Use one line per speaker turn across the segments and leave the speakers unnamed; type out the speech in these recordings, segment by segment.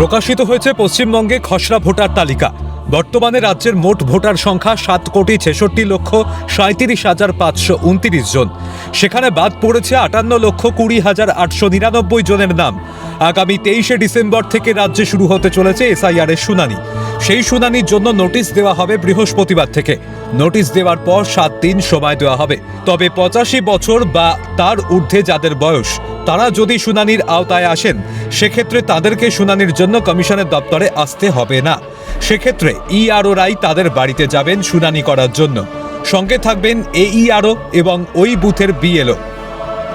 প্রকাশিত হয়েছে পশ্চিমবঙ্গে খসড়া ভোটার তালিকা। বর্তমানে রাজ্যের মোট ভোটার সংখ্যা সাত কোটি ছেষট্টি লক্ষ সাঁত্রিশ হাজার পাঁচশো উনত্রিশ জন। সেখানে বাদ পড়েছে আটান্ন লক্ষ কুড়ি হাজার আটশো নিরানব্বই জনের নাম। আগামী তেইশে ডিসেম্বর থেকে রাজ্যে শুরু হতে চলেছে এসআইআর এর শুনানি। সেই শুনানির জন্য নোটিশ দেওয়া হবে বৃহস্পতিবার থেকে। নোটিশ দেওয়ার পর সাত দিন সময় দেওয়া হবে। তবে পঁচাশি বছর বা তার ঊর্ধ্বে যাদের বয়স তারা যদি শুনানির আওতায় আসেন, সেক্ষেত্রে তাদেরকে শুনানির জন্য কমিশনের দপ্তরে আসতে হবে না। সেক্ষেত্রে ইআরওরাই তাদের বাড়িতে যাবেন শুনানি করার জন্য। সঙ্গে থাকবেন এইআরও এবং ওই বুথের বিএলও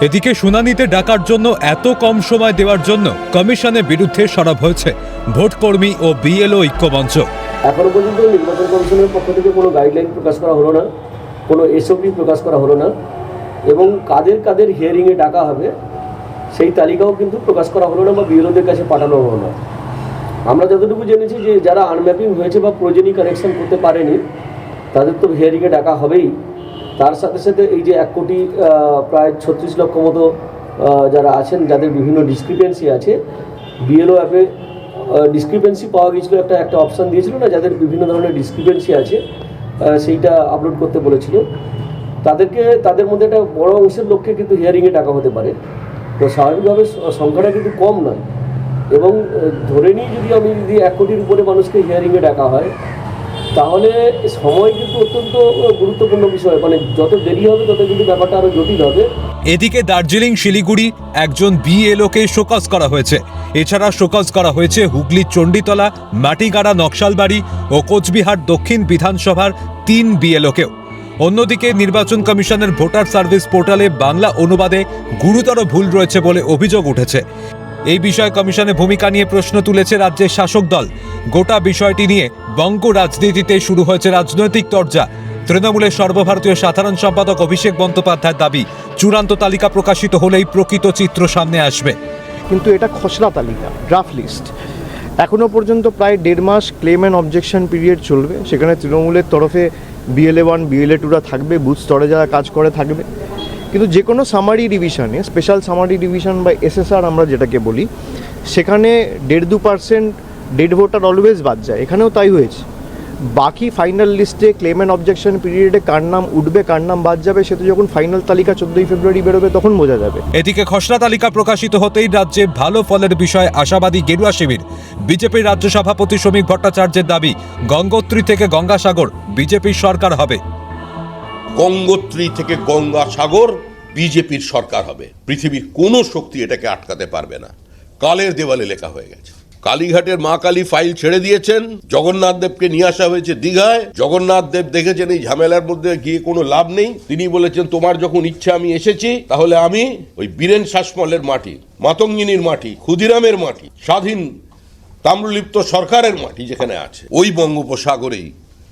এদিকে শুনানিতে ডাকার জন্য এত কম সময় দেওয়ার জন্য কমিশনের বিরুদ্ধে সরব হয়েছে ভোটকর্মী ও বিএলও ঐক্যমঞ্চ।
এখনও পর্যন্ত নির্বাচন কমিশনের পক্ষ থেকে কোনো গাইডলাইন প্রকাশ করা হলো না, কোনো এসওপি প্রকাশ করা হলো না এবং কাদের কাদের হিয়ারিংয়ে ডাকা হবে সেই তালিকাও কিন্তু প্রকাশ করা হলো না বা বিএলওদের কাছে পাঠানো হলো না। আমরা যতটুকু জেনেছি যে যারা আনম্যাপিং হয়েছে বা প্রয়োজনীয় কানেকশন করতে পারেনি, তাদের তো হিয়ারিংয়ে ডাকা হবেই। তার সাথে সাথে এই যে এক কোটি প্রায় ছত্রিশ লক্ষ মতো যারা আছেন, যাদের বিভিন্ন ডিসক্রিপেন্সি আছে বিএলও অ্যাপে ডিসক্রিপেন্সি পাওয়া গিয়েছিল, একটা একটা অপশান দিয়েছিল না, যাদের বিভিন্ন ধরনের ডিসক্রিপেন্সি আছে সেইটা আপলোড করতে বলেছিল। তাদেরকে, তাদের মধ্যে একটা বড় অংশের লক্ষ্যে কিন্তু হিয়ারিংয়ে ডাকা হতে পারে। তো স্বাভাবিকভাবে সংখ্যাটা কিন্তু কম নয়। এবং ধরে নিই যদি আমি যদি এক কোটির উপরে মানুষকে হিয়ারিংয়ে ডাকা হয়, তাহলে সময় কিন্তু অত্যন্ত গুরুত্বপূর্ণ বিষয়। মানে যত দেরি হবে, তত কিন্তু ব্যাপারটা আরও জটিল হবে।
এদিকে দার্জিলিং, শিলিগুড়ি একজন বিএলওকে শোকজ করা হয়েছে। এছাড়া শোকজ করা হয়েছে হুগলির চণ্ডীতলা, মাটিগাড়া, নকশালবাড়ি ও কোচবিহার দক্ষিণ বিধানসভার তিন বিএলওকেও অন্যদিকে নির্বাচন কমিশনের ভোটার সার্ভিস পোর্টালে বাংলা অনুবাদে গুরুতর ভুল রয়েছে বলে অভিযোগ উঠেছে। এই বিষয়ে কমিশনে ভূমিকা নিয়ে প্রশ্ন তুলেছে রাজ্যের শাসক দল। গোটা বিষয়টি নিয়ে বঙ্গ রাজনীতিতে শুরু হয়েছে রাজনৈতিক তরজা। তৃণমূলের সর্বভারতীয় সাধারণ সম্পাদক অভিষেক বন্দ্যোপাধ্যায়ের দাবি, চূড়ান্ত তালিকা প্রকাশিত হলেই প্রকৃত চিত্র সামনে আসবে।
কিন্তু এটা খসড়া তালিকা ড্রাফট লিস্ট এখনও পর্যন্ত প্রায় দেড় মাস ক্লেম অ্যান্ড অবজেকশন পিরিয়ড চলবে। সেখানে তৃণমূলের তরফে বিএলএ ওয়ান বিএলএ টুরা থাকবে বুথ স্তরে যারা কাজ করে থাকবে। কিন্তু যে কোনো সামারি ডিভিশনে স্পেশাল সামারি ডিভিশন বা এসএসআর আমরা যেটাকে বলি, সেখানে দেড় দু পার্সেন্ট ডেড ভোটার অলওয়েজ বাদ যায়। এখানেও তাই হয়েছে। বাকি ফাইনাল লিস্টে ক্লেম অ্যান্ড অবজেকশন পিরিয়ডে কার নাম উঠবে কার নাম বাদ যাবে সেটা যখন ফাইনাল তালিকা চোদ্দই ফেব্রুয়ারি বেরোবে তখন বোঝা যাবে।
এদিকে খসড়া তালিকা প্রকাশিত হতেই রাজ্যে ভালো ফলের বিষয়ে আশাবাদী গেরুয়া শিবির। বিজেপির রাজ্য সভাপতি শ্রমিক ভট্টাচার্যের দাবি গঙ্গোত্রী থেকে গঙ্গাসাগর বিজেপির সরকার হবে।
গঙ্গোত্রী থেকে গঙ্গা সাগর বিজেপির সরকার হবে। পৃথিবীর কোনো শক্তি এটাকে আটকাতে পারবে না। কালের দেওয়ালে লেখা হয়ে গেছে। কালীঘাটের মা কালী ফাইল ছেড়ে দিয়েছেন। জগন্নাথ দেবকে নিয়ে আসা হয়েছে দীঘায়। জগন্নাথ দেব দেখেছেন এই ঝামেলার মধ্যে গিয়ে কোনো লাভ নেই। তিনি বলেছেন, তোমার যখন ইচ্ছে, আমি এসেছি। তাহলে আমি ওই বীরেন শাসমলের মাটি, মাতঙ্গিনীর মাটি, ক্ষুদিরামের মাটি, স্বাধীন তাম্রলিপ্ত সরকারের মাটি যেখানে আছে, ওই বঙ্গোপসাগরেই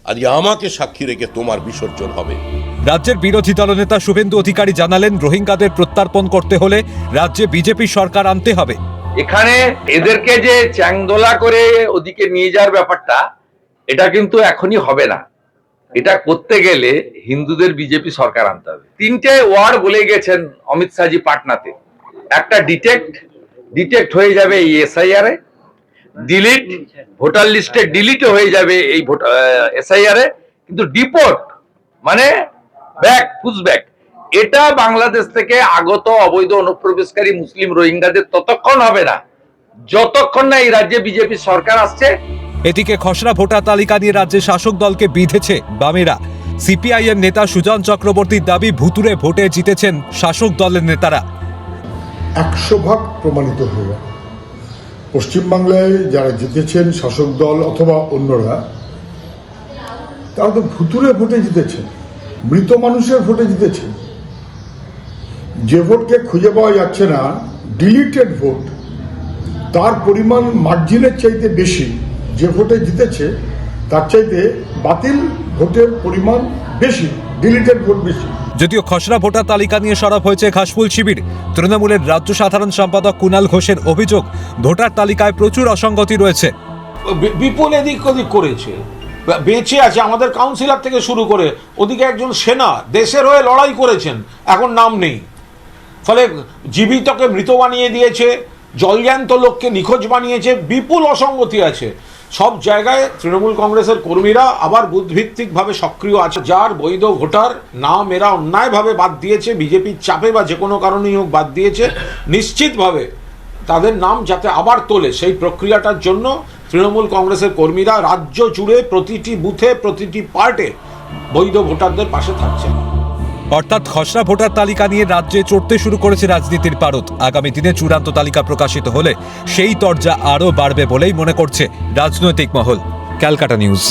আজকে আমাকে সাক্ষী রেখে তোমার বিসর্জন হবে।
রাজ্যের বিরোধী দলনেতা শুভেন্দু অধিকারী জানালেন, রোহিঙ্গাদের প্রত্যার্পণ করতে হলে রাজ্যে বিজেপি সরকার আনতে হবে।
এখানে এদেরকে যে চ্যাংদোলা করে ওদিকে নিয়ে যাওয়ার ব্যাপারটা, এটা কিন্তু এখনই হবে না। এটা করতে গেলে হিন্দুদের বিজেপি সরকার আনতে হবে। তিনটে ওয়ার্ড বলে গেছেন অমিত শাহজি পাটনাতে। একটা ডিটেক্ট ডিটেক্ট হয়ে যাবে এই এসআইআর এ ডিলিট ভোটার লিস্টে ডিলিট হয়ে যাবে এই এসআইআর এ, কিন্তু ডিপোর্ট মানে ব্যাক পুশ ব্যাক এটা বাংলাদেশ থেকে আগত অবৈধ অনুপ্রবেশকারী মুসলিম রোহিঙ্গাদের ততক্ষণ হবে না। যতক্ষণ না এই রাজ্যে বিজেপি সরকার আসছে।
এদিকে খসড়া ভোটার তালিকা নিয়ে রাজ্যের শাসক দলকে বিঁধেছে বামেরা। সিপিআইএম নেতা সুজন চক্রবর্তীর দাবি ভুতুরে ভোটে জিতেছেন শাসক দলের নেতারা।
একশো ভাগ প্রমাণিত হয়ে গেল। পশ্চিমবাংলায় যারা জিতেছেন শাসক দল অথবা অন্যরা তারা তো ভুতুরে ভোটে জিতেছেন। মৃত মানুষের ভোটে জিতেছেন। যে ভোটকে খুঁজে পাওয়া যাচ্ছে না ডিলিটেড ভোট তার পরিমাণ মার্জিনের চাইতে বেশি যে ভোটে জিতেছে তার চাইতে বাতিল ভোটের পরিমাণ বেশি ডিলিটেড ভোট বেশি।
যদিও খসড়া ভোটার তালিকা নিয়ে সরব হয়েছে ঘাসফুল শিবির তৃণমূলের রাজ্য সাধারণ সম্পাদক কুণাল ঘোষের অভিযোগ ভোটার তালিকায় প্রচুর অসঙ্গতি রয়েছে।
বিপুল এদিক ওদিক করেছে। বেঁচে আছে আমাদের কাউন্সিলর থেকে শুরু করে ওদিকে একজন সেনা দেশের হয়ে লড়াই করেছেন এখন নাম নেই। ফলে জীবিতকে মৃত বানিয়ে দিয়েছে, জলজ্যান্ত লোককে নিখোঁজ বানিয়েছে, বিপুল অসঙ্গতি আছে। সব জায়গায় তৃণমূল কংগ্রেসের কর্মীরা আবার বুধভিত্তিকভাবে সক্রিয় আছে। যার বৈধ ভোটার নাম এরা অন্যায়ভাবে বাদ দিয়েছে, বিজেপির চাপে বা যে কোনো কারণেই হোক বাদ দিয়েছে। নিশ্চিতভাবে তাদের নাম যাতে আবার তোলে, সেই প্রক্রিয়াটার জন্য তৃণমূল কংগ্রেসের কর্মীরা রাজ্য জুড়ে প্রতিটি বুথে, প্রতিটি পার্টে বৈধ ভোটারদের পাশে থাকছে
অর্থাৎ খসড়া ভোটার তালিকা নিয়ে রাজ্যে চড়তে শুরু করেছে রাজনীতির পারদ। আগামী দিনে চূড়ান্ত তালিকা প্রকাশিত হলে সেই তরজা আরও বাড়বে বলেই মনে করছে রাজনৈতিক মহল। Calcutta news.